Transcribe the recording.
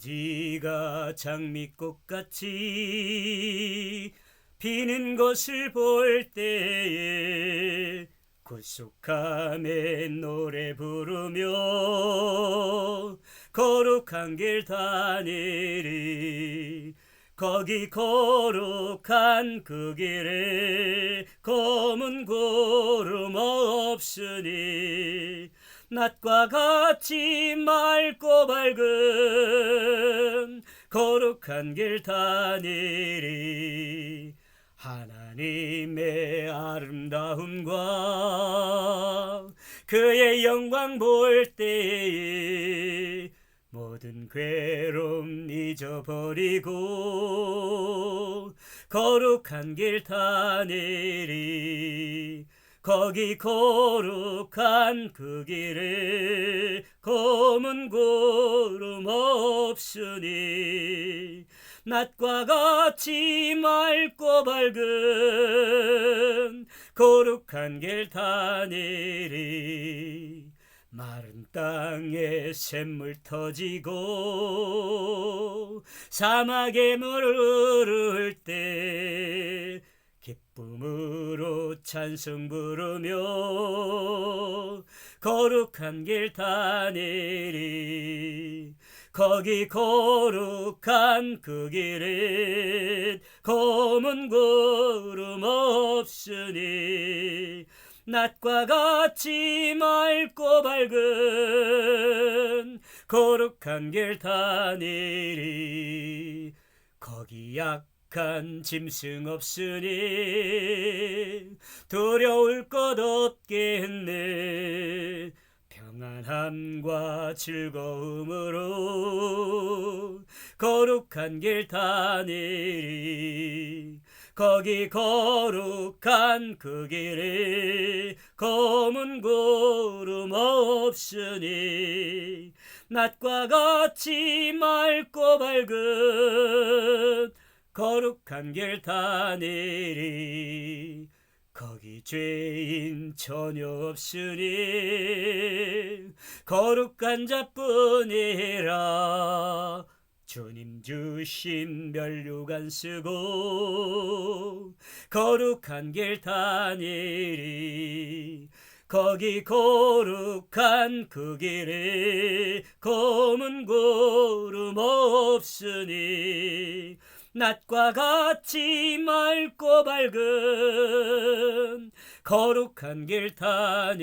부지가 장미꽃같이 피는 것을 볼 때에 구속함에 노래 부르며 거룩한 길 다니리 거기 거룩한 그 길에 검은 구름 없으니 낮과 같이 맑고 밝은 거룩한 길 다니리. 하나님의 아름다움과 그의 영광 볼 때에 모든 괴로움 잊어버리고 거룩한 길 다니리 거기 거룩한 그 길에 검은 구름 없으니 낮과 같이 맑고 밝은 거룩한 길 다니리. 마른 땅에 샘물 터지고 사막에 물 흐를 때 기쁨으로 찬송 부르며 거룩한 길 다니리. 거기 거룩한 그 길에 검은 구름 없으니 낮과 같이 맑고 밝은 거룩한 길 다니리. 거기 약한 짐승 없으니 두려울 것 없겠네. 평안함과 즐거움으로 거룩한 길 다니리 거기 거룩한 그 길에 검은 구름 없으니 낮과 같이 맑고 밝은 거룩한 길 다니리. 거기 죄인 전혀 없으니 거룩한 자뿐이라. 주님 주신 면류관 쓰고 거룩한 길 다니리. 거기 거룩한 그 길에 검은 구름 없으니 낮과 같이 맑고 밝은 거룩한 길 다니리